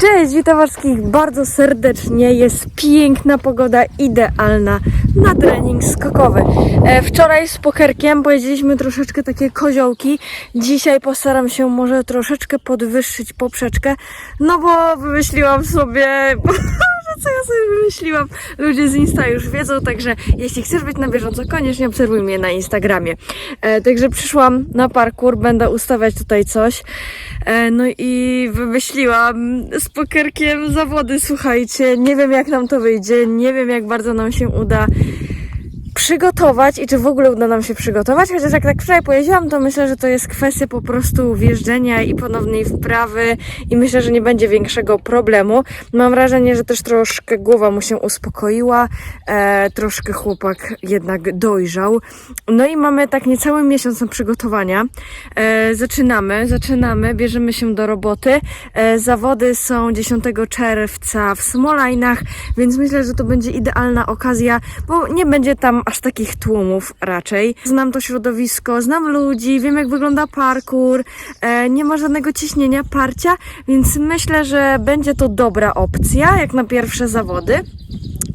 Cześć, witam wszystkich bardzo serdecznie. Jest piękna pogoda, idealna na trening skokowy. E, wczoraj z pokerkiem pojeździliśmy troszeczkę takie koziołki. Dzisiaj postaram się może troszeczkę podwyższyć poprzeczkę, no bo wymyśliłam sobie... Co ja sobie wymyśliłam? Ludzie z Insta już wiedzą, także jeśli chcesz być na bieżąco, koniecznie obserwuj mnie na Instagramie. E, także przyszłam na parkour, będę ustawiać tutaj coś. E, no i wymyśliłam z pokerkiem zawody, słuchajcie. Nie wiem jak nam to wyjdzie, nie wiem jak bardzo nam się uda przygotować i czy w ogóle uda nam się przygotować, chociaż jak tak wczoraj pojeździłam, to myślę, że to jest kwestia po prostu wjeżdżenia i ponownej wprawy i myślę, że nie będzie większego problemu. Mam wrażenie, że też troszkę głowa mu się uspokoiła, e, troszkę chłopak jednak dojrzał. No i mamy tak niecały miesiąc na przygotowania. E, zaczynamy, zaczynamy, bierzemy się do roboty. E, zawody są 10 czerwca w Smolajnach, więc myślę, że to będzie idealna okazja, bo nie będzie tam aż takich tłumów raczej. Znam to środowisko, znam ludzi, wiem jak wygląda parkour, e, nie ma żadnego ciśnienia, parcia, więc myślę, że będzie to dobra opcja, jak na pierwsze zawody.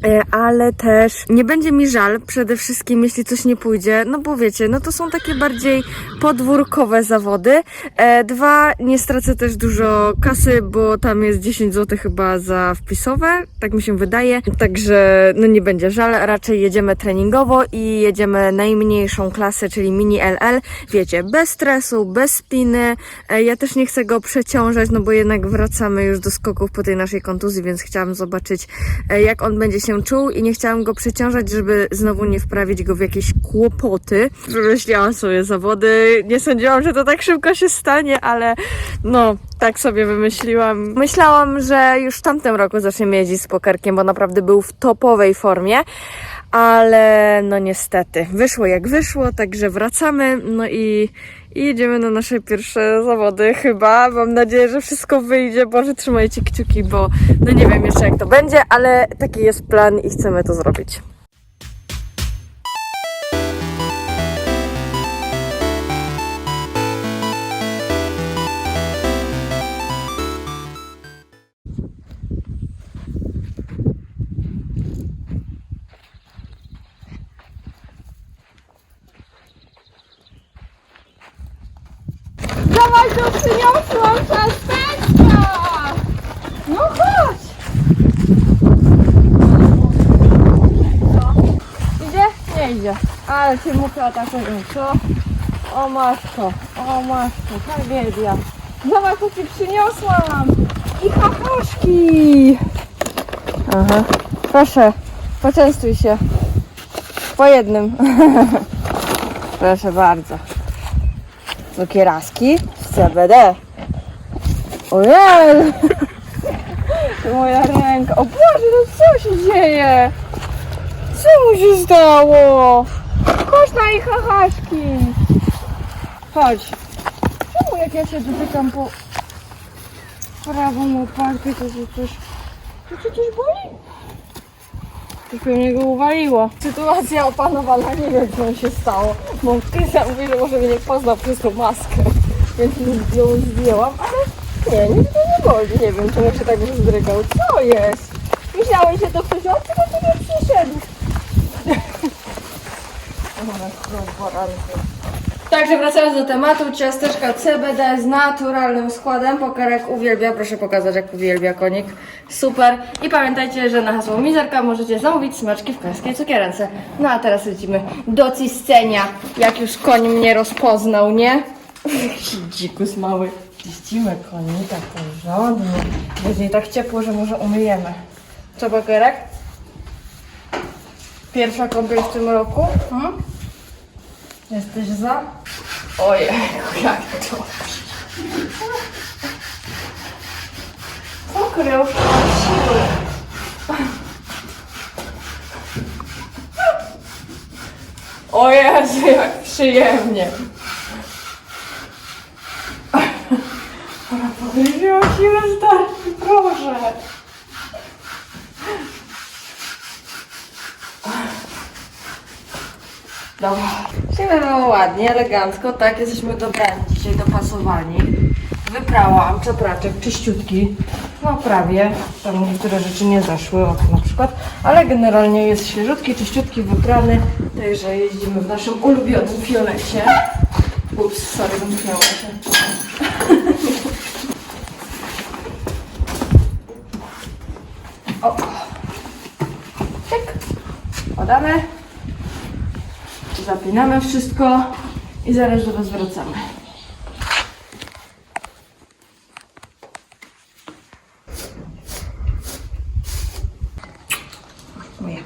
E, ale też nie będzie mi żal przede wszystkim, jeśli coś nie pójdzie, no bo wiecie, no to są takie bardziej podwórkowe zawody. E, dwa, nie stracę też dużo kasy, bo tam jest 10 zł chyba za wpisowe, tak mi się wydaje, także no nie będzie żal, raczej jedziemy treningowo i jedziemy najmniejszą klasę, czyli mini LL, wiecie, bez stresu, bez spiny, e, ja też nie chcę go przeciążać, no bo jednak wracamy już do skoków po tej naszej kontuzji, więc chciałam zobaczyć, jak on będzie się czuł i nie chciałam go przeciążać, żeby znowu nie wprawić go w jakieś kłopoty. Wymyśliłam sobie zawody. Nie sądziłam, że to tak szybko się stanie, ale no, tak sobie wymyśliłam. Myślałam, że już w tamtym roku zaczniemy jeździć z pokerkiem, bo naprawdę był w topowej formie. Ale no niestety, wyszło jak wyszło, także wracamy, no i, i jedziemy na nasze pierwsze zawody chyba. Mam nadzieję, że wszystko wyjdzie. Boże, trzymajcie kciuki, bo no nie wiem jeszcze jak to będzie, ale taki jest plan i chcemy to zrobić. Przyniosłam ciasteczka! No chodź! Idzie? Nie idzie. Ale się muszę atakują, co? O matko, o matko, tragedia. Zobacz, co ci przyniosłam! I hachaszki! Aha, proszę, poczęstuj się. Po jednym. Proszę bardzo cukieraski w CBD. Ojej! To moja ręka. O Boże, no co się dzieje? Co mu się stało? Chodź na ich hachaszki. Chodź. Czemu jak ja się dotykam po prawą łopatkę, to się coś... To cię coś boli? To pewnie go uwaliło. Sytuacja opanowana, nie wiem co się stało. Bo Krysia mówi, że może mnie nie poznał przez tą maskę. Więc ją zdjęłam, ale nie, mnie nie boli. Nie wiem czemu się tak wzdrygał. Co jest? Myślałeś, że to ktoś obcy do ciebie przyszedł. Także wracając do tematu, ciasteczka CBD z naturalnym składem. Pokarek uwielbia, proszę pokazać jak uwielbia konik. Super. I pamiętajcie, że na hasło Mizerka możecie zamówić smaczki w końskiej cukierence. No a teraz lecimy do ciscenia, jak już koń mnie rozpoznał, nie? Dzikus mały. Czyścimy konika porządnie. Nie tak ciepło, że może umyjemy. Co pokarek? Pierwsza kąpiel w tym roku? Hmm? Jesteś za? Ojej, jak to? Pokrył siły. O Jezu, jak przyjemnie. Ona pokryła siłę starczy, proszę. Dobra. Było ładnie, elegancko, tak, jesteśmy dobrani dzisiaj dopasowani. wyprałam czapraczek czyściutki. No prawie. Tam niektóre rzeczy nie zaszły, o na przykład. Ale generalnie jest świeżutki, czyściutki, wyprany. Także jeździmy w naszym ulubionym fiolecie. Ups, sorry, zamknęło się. O. Tyk. Podamy. Zapinamy wszystko i zaraz do Was wracamy. Moje.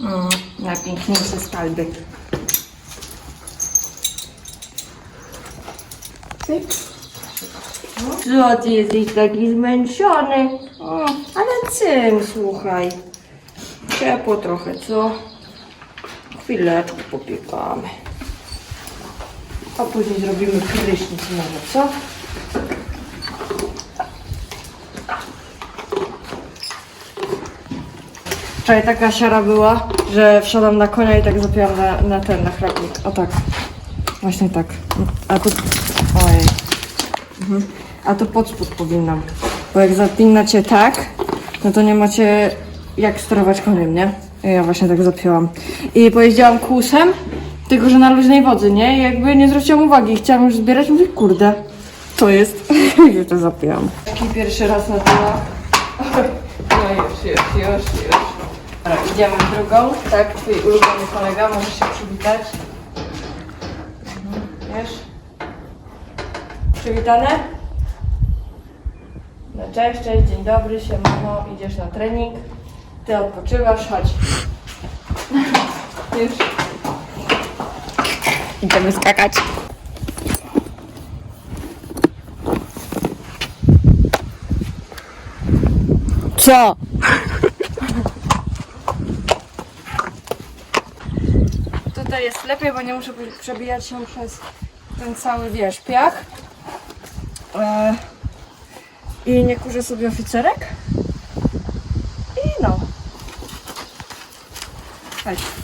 Mm, najpiękniejsze skalby. Cyk. Co ty jesteś taki zmęczony? O, ale cym, słuchaj. Ciepło trochę, co? Chwileczkę popiekamy. A później zrobimy prysznic może, co? Wczoraj taka siara była, że wsiadam na konia i tak zapiłam na, na ten, na chrapnik. O tak. Właśnie tak. A tu... Ojej. Mhm. A to pod spód powinnam. Bo jak zapinacie tak, no to nie macie jak sterować koniem, nie? Ja właśnie tak zapięłam. I pojeździłam kłusem, tylko że na luźnej wodzy, nie? I jakby nie zwróciłam uwagi. Chciałam już zbierać, mówię, kurde, to jest. I to zapięłam. Taki pierwszy raz na tyła. No już, już, już, już. Dobra, idziemy w drugą. Tak, twój ulubiony kolega, możesz się przywitać. Mhm, Wiesz? Przywitane? No cześć, cześć, dzień dobry, siemano, idziesz na trening, ty odpoczywasz, chodź. Już. Idziemy skakać. Co? Tutaj jest lepiej, bo nie muszę przebijać się przez ten cały, wiesz, piach. E, I nie kurzę sobie oficerek. I no. Chodź.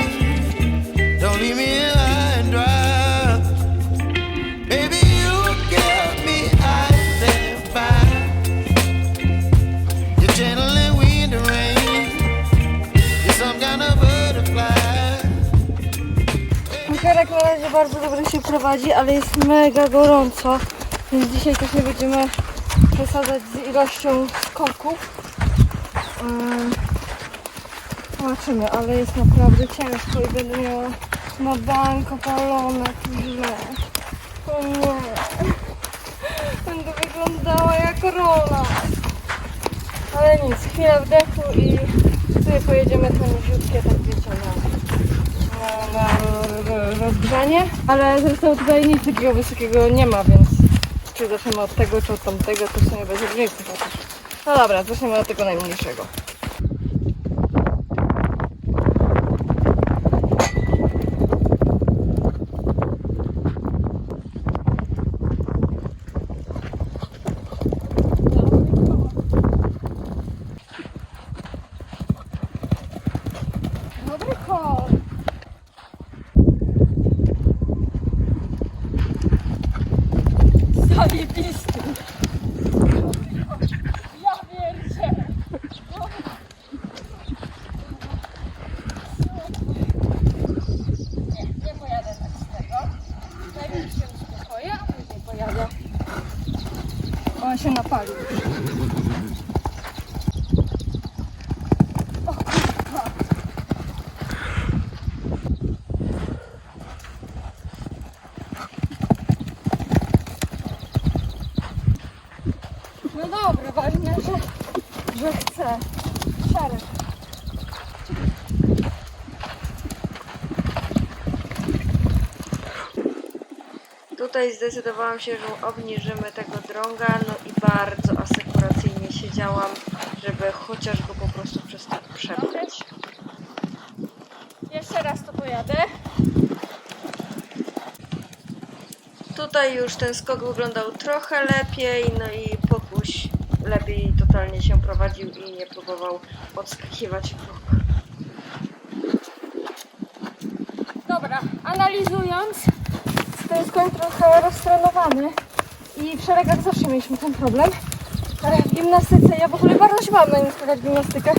Bardzo dobrze się prowadzi, ale jest mega gorąco, więc dzisiaj też nie będziemy przesadzać z ilością skoków. Ym, Zobaczymy, ale jest naprawdę ciężko i będę miała na bank opalone źle. O nie. Będę wyglądała jak rola. Ale nic, chwilę wdechu i sobie pojedziemy to niziutkie, tak wiecie, na, rozgrzanie. Ale zresztą tutaj nic takiego wysokiego nie ma, więc czy zaczniemy od tego, czy od tamtego, to w sumie bez różnicy. No dobra, zaczniemy od tego najmniejszego. Dobry kot. Zajebisty. Ja wiercie. Nie, nie pojadę tak z tego. Najpierw się uspokoję, a później pojadę. Kurwa. No dobra, ważne, że, że chcę. Szereg. Tutaj zdecydowałam się, że obniżymy tego drąga, no bardzo asekuracyjnie siedziałam, żeby chociaż go po prostu przez to przepchać. Jeszcze raz to pojadę. Tutaj już ten skok wyglądał trochę lepiej, no i Pokuś lepiej totalnie się prowadził i nie próbował odskakiwać bok. Dobra, analizując, ten koń trochę roztrenowany i w szeregach zawsze mieliśmy ten problem. Ale w gimnastyce, ja w ogóle bardzo się bałam na nim skakać gimnastykę,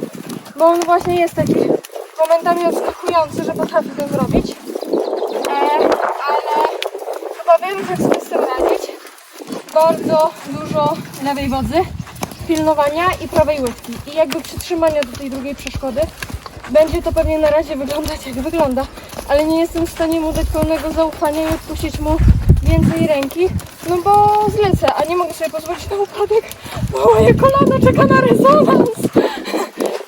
bo on właśnie jest taki momentami odskakujący, że potrafi to zrobić. E, ale chyba wiem, jak sobie z tym radzić. Bardzo dużo lewej wodzy, pilnowania i prawej łydki. I jakby przytrzymania do tej drugiej przeszkody. Będzie to pewnie na razie wyglądać jak wygląda, ale nie jestem w stanie mu dać pełnego zaufania i odpuścić mu więcej ręki, no bo zlecę, a nie mogę sobie pozwolić na upadek, bo moje kolano czeka na rezonans.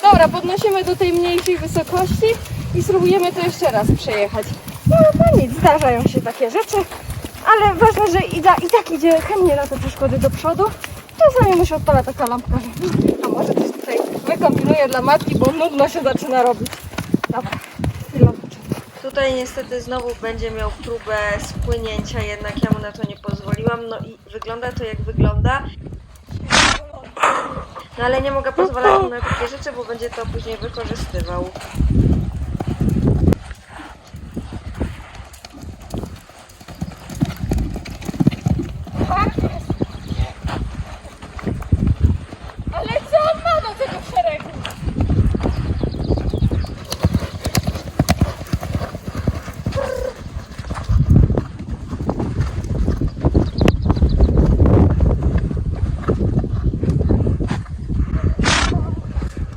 Dobra, podnosimy do tej mniejszej wysokości i spróbujemy to jeszcze raz przejechać. No, no nic, zdarzają się takie rzeczy, ale ważne, że i, da, i tak idzie chętnie na te przeszkody do przodu. Czasami mu się odpala taka lampka, że a może coś tutaj wykombinuję dla matki, bo nudno się zaczyna robić. Dobra. Tutaj niestety znowu będzie miał próbę spłynięcia, jednak ja mu na to nie pozwoliłam. No i wygląda to jak wygląda. No ale nie mogę pozwalać mu na takie rzeczy, bo będzie to później wykorzystywał. Ale co on ma do tego szeregu?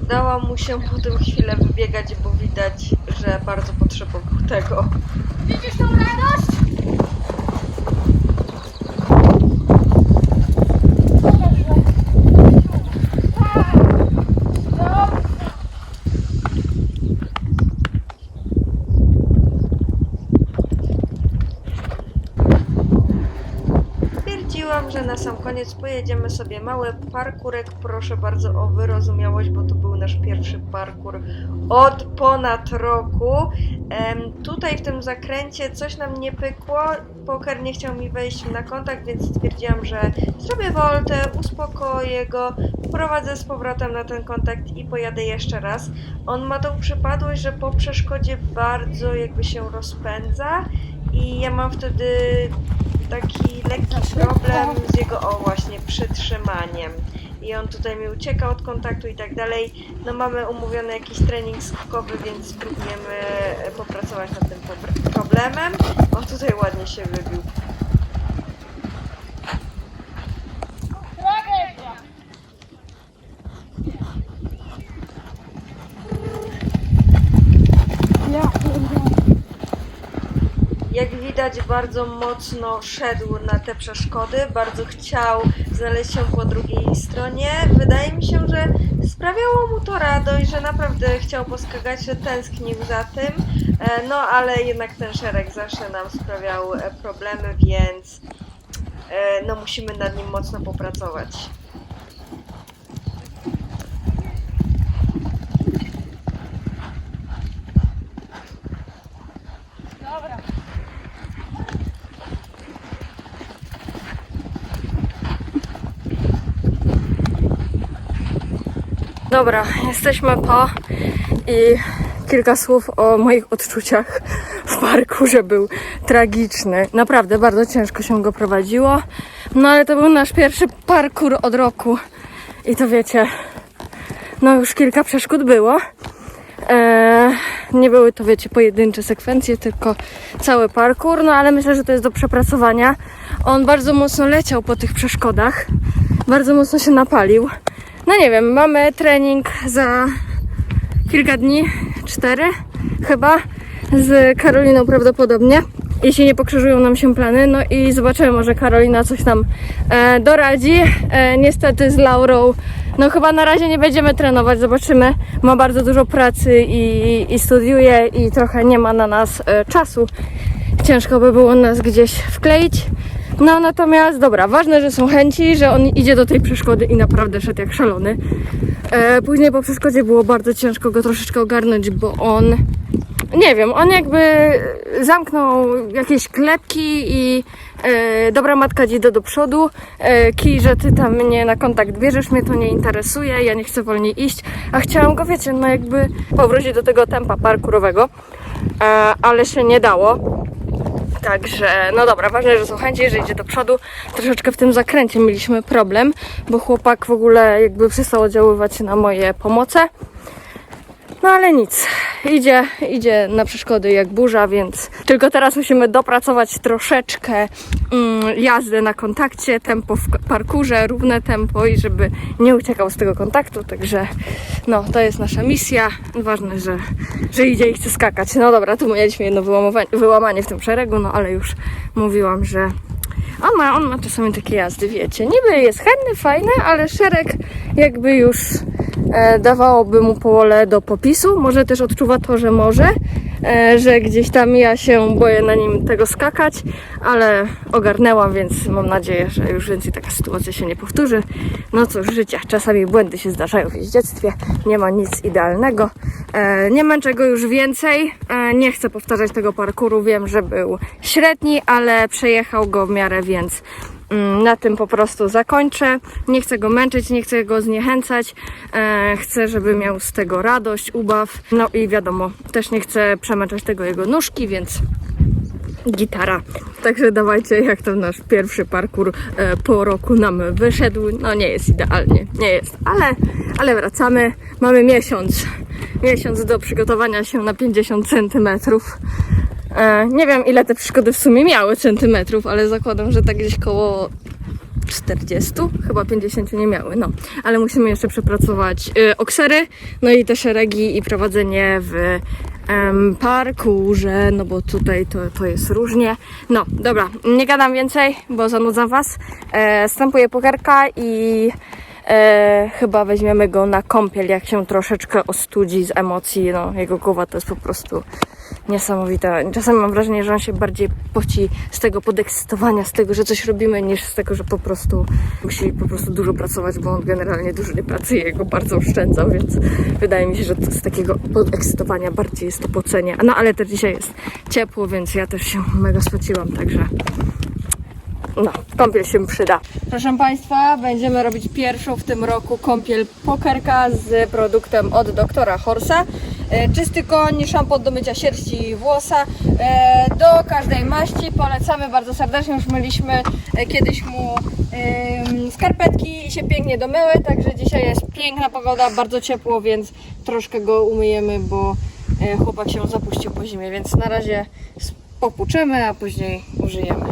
Dała mu się potem chwilę wybiegać, bo widać, że bardzo potrzebował tego. Widzisz tą radość? Stwierdziłam, że na sam koniec pojedziemy sobie mały parkurek. Proszę bardzo o wyrozumiałość, bo to był nasz pierwszy parkur od ponad roku. Em, tutaj w tym zakręcie coś nam nie pykło. Poker nie chciał mi wejść na kontakt, więc stwierdziłam, że zrobię woltę, uspokoję go, wprowadzę z powrotem na ten kontakt i pojadę jeszcze raz. On ma tą przypadłość, że po przeszkodzie bardzo jakby się rozpędza i ja mam wtedy taki lekki problem z jego, o właśnie, przytrzymaniem. I on tutaj mi ucieka od kontaktu i tak dalej. No mamy umówiony jakiś trening skokowy, więc spróbujemy e, popracować nad tym problemem. On tutaj ładnie się wybił. Jak widać, bardzo mocno szedł na te przeszkody, bardzo chciał znaleźć się po drugiej stronie. Wydaje mi się, że sprawiało mu to radość, że naprawdę chciał poskakać, że tęsknił za tym. E, No, ale jednak ten szereg zawsze nam sprawiał e, problemy, więc e, no musimy nad nim mocno popracować. Dobra, jesteśmy po i kilka słów o moich odczuciach w parku, że był tragiczny. Naprawdę bardzo ciężko się go prowadziło. No ale to był nasz pierwszy parkour od roku. I to wiecie, no już kilka przeszkód było. Eee, nie były to, wiecie, pojedyncze sekwencje, tylko cały parkour, no ale myślę, że to jest do przepracowania. On bardzo mocno leciał po tych przeszkodach, bardzo mocno się napalił. No nie wiem, mamy trening za kilka dni, cztery chyba, z Karoliną prawdopodobnie. Jeśli nie pokrzyżują nam się plany, no i zobaczymy, może Karolina coś nam e, doradzi. E, niestety z Laurą, no chyba na razie nie będziemy trenować, zobaczymy. Ma bardzo dużo pracy i, i studiuje i trochę nie ma na nas e, czasu. Ciężko by było nas gdzieś wkleić. No natomiast dobra, ważne, że są chęci, że on idzie do tej przeszkody i naprawdę szedł jak szalony. E, później po przeszkodzie było bardzo ciężko go troszeczkę ogarnąć, bo on nie wiem, on jakby zamknął jakieś klepki i e, dobra matka idę do przodu, e, kij, że ty tam mnie na kontakt bierzesz, mnie to nie interesuje, ja nie chcę wolniej iść, a chciałam go, wiecie, no jakby powrócić do tego tempa parkurowego, e, ale się nie dało. Także, no dobra, ważne, że są chęci, że idzie do przodu. Troszeczkę w tym zakręcie mieliśmy problem, bo chłopak w ogóle jakby przestał oddziaływać na moje pomoce. No ale nic, idzie, idzie na przeszkody jak burza, więc tylko teraz musimy dopracować troszeczkę mm, jazdę na kontakcie, tempo w parkurze, równe tempo i żeby nie uciekał z tego kontaktu, także no to jest nasza misja. Ważne, że, że idzie i chce skakać. No dobra, tu mieliśmy jedno wyłamanie w tym szeregu, no ale już mówiłam, że on ma, on ma czasami takie jazdy, wiecie, niby jest chętny, fajny, ale szereg jakby już dawałoby mu pole do popisu. Może też odczuwa to, że może, e, że gdzieś tam ja się boję na nim tego skakać, ale ogarnęłam, więc mam nadzieję, że już więcej taka sytuacja się nie powtórzy. No cóż, życia, czasami błędy się zdarzają w jeździectwie, nie ma nic idealnego. E, nie męczę go już więcej, e, nie chcę powtarzać tego parkuru, wiem, że był średni, ale przejechał go w miarę, więc na tym po prostu zakończę. Nie chcę go męczyć, nie chcę go zniechęcać. E, chcę, żeby miał z tego radość, ubaw. No i wiadomo, też nie chcę przemęczać tego jego nóżki, więc gitara. Także dawajcie, jak to nasz pierwszy parkour e, po roku nam wyszedł. No nie jest idealnie, nie jest, ale, ale wracamy. Mamy miesiąc, miesiąc do przygotowania się na 50 centymetrów. E, nie wiem, ile te przeszkody w sumie miały centymetrów, ale zakładam, że tak gdzieś koło 40, chyba 50 nie miały, no. Ale musimy jeszcze przepracować y, oksery, no i te szeregi i prowadzenie w em, parkurze, no bo tutaj to, to jest różnie. No, dobra, nie gadam więcej, bo zanudzam Was. E, stępuję pokerka i e, chyba weźmiemy go na kąpiel, jak się troszeczkę ostudzi z emocji. No, jego głowa to jest po prostu niesamowita. Czasami mam wrażenie, że on się bardziej poci z tego podekscytowania, z tego, że coś robimy, niż z tego, że po prostu musi po prostu dużo pracować, bo on generalnie dużo nie pracuje, go bardzo oszczędzał, więc wydaje mi się, że z takiego podekscytowania bardziej jest to pocenie. No ale też dzisiaj jest ciepło, więc ja też się mega spociłam, także no, kąpiel się przyda. Proszę Państwa, będziemy robić pierwszą w tym roku kąpiel pokerka z produktem od doktora Horsa. E, Czysty koń, szampon do mycia sierści i włosa. E, Do każdej maści polecamy bardzo serdecznie. Już myliśmy e, kiedyś mu skarpetki i się pięknie domyły, także dzisiaj jest piękna pogoda, bardzo ciepło, więc troszkę go umyjemy, bo chłopak się zapuścił po zimie, więc na razie popuczymy, a później użyjemy.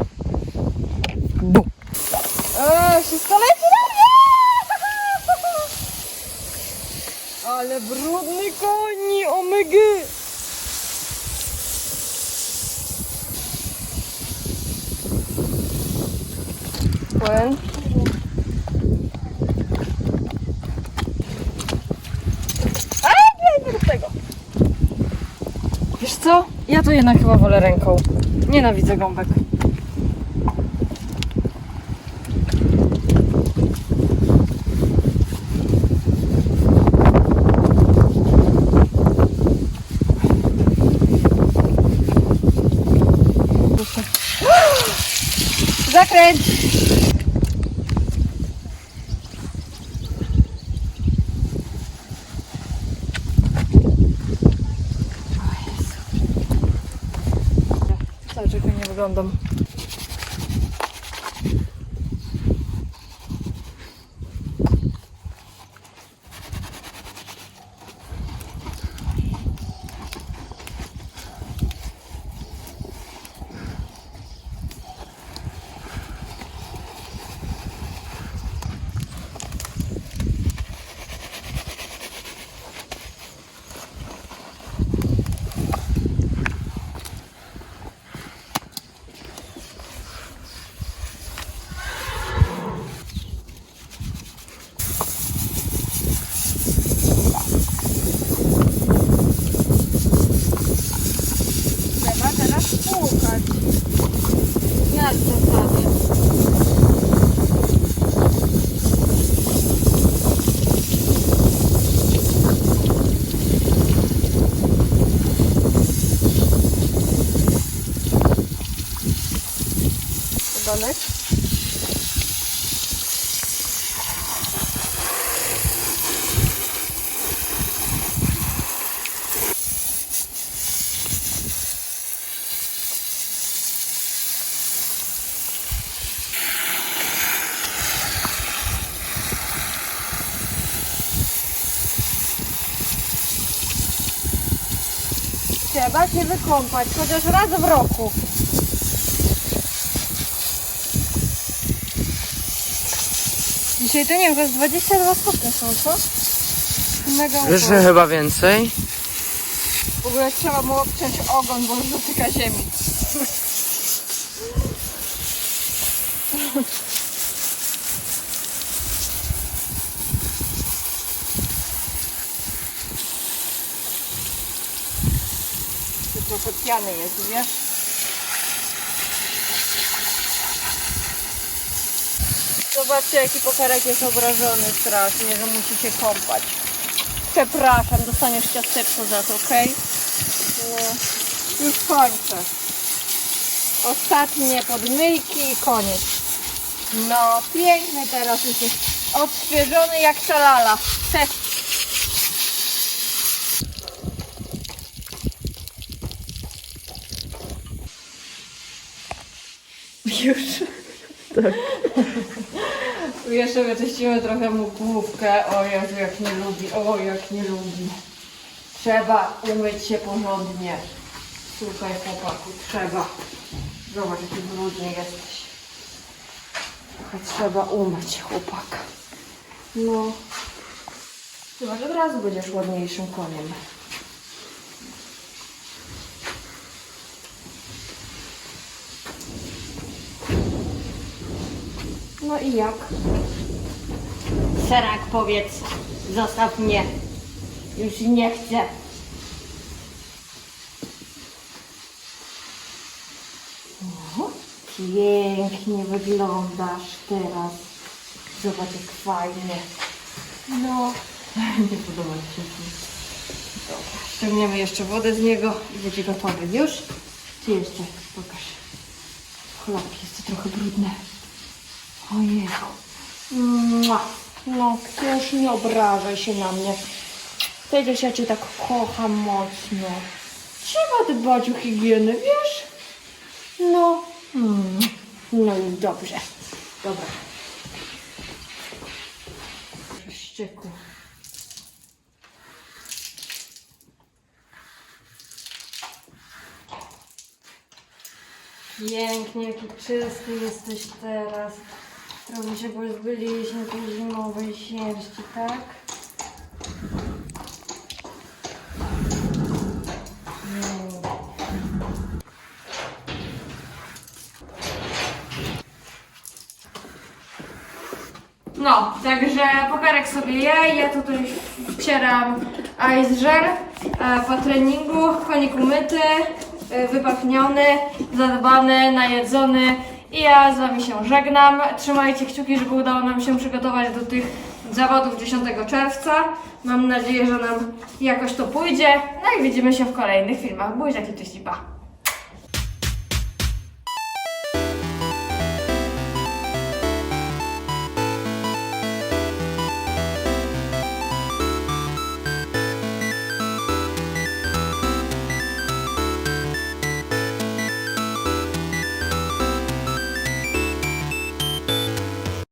O, wszystko leci na mnie! Ale brudny koni, omygy! Płyn. A, nie, rób tego. Wiesz co? Ja to jednak chyba wolę ręką. Nienawidzę gąbek. Zakręć! Cały czas nie wyglądam. Trzeba teraz płukać. Jak zasady. Dzwonek. Trzeba się wykąpać, chociaż raz w roku. Dzisiaj to nie wiem, to jest 22 stopnie są, co? Mega Wiesz, że chyba więcej? W ogóle trzeba mu obciąć ogon, bo już dotyka ziemi. Trochę piany jest, wiesz? Zobaczcie, jaki pokarek jest obrażony strasznie, że musi się kąpać. Przepraszam, dostaniesz ciasteczko za to, okej? No, już kończę. Ostatnie podmyjki i koniec. No, piękny teraz jesteś. Odświeżony jak szalala. Cześć. Już. Tak. Jeszcze wyczyścimy trochę mu główkę. O Jezu, jak nie lubi. O, jak nie lubi. Trzeba umyć się porządnie. Słuchaj chłopaku, trzeba. Zobacz, jaki brudny jesteś. Trochę trzeba umyć chłopaka. No. Chyba, że od razu będziesz ładniejszym koniem. No i jak? Serak powiedz, zostaw mnie. Już nie chcę. O, pięknie wyglądasz teraz. Zobacz jak fajnie. No, nie podoba mi się. Dobra, ściągniemy jeszcze wodę z niego i będzie gotowy. Już? Czy jeszcze? Pokaż. Chlapki, jest to trochę brudne. Ojej. No, już nie obrażaj się na mnie. Przecież ja Cię tak kocham mocno. Trzeba dbać o higienę, wiesz? No. Mm. No i dobrze. Dobra. Ścieku. Pięknie, jaki czysty jesteś teraz. Trochę się pozbyliśmy tej zimowej sierści, tak? No, także pokarek sobie je, ja tutaj wcieram ice e, po treningu, konik umyty, e, wypachniony, zadbany, najedzony i ja z Wami się żegnam. Trzymajcie kciuki, żeby udało nam się przygotować do tych zawodów 10 czerwca. Mam nadzieję, że nam jakoś to pójdzie. No i widzimy się w kolejnych filmach. Buziaki, cześć i pa!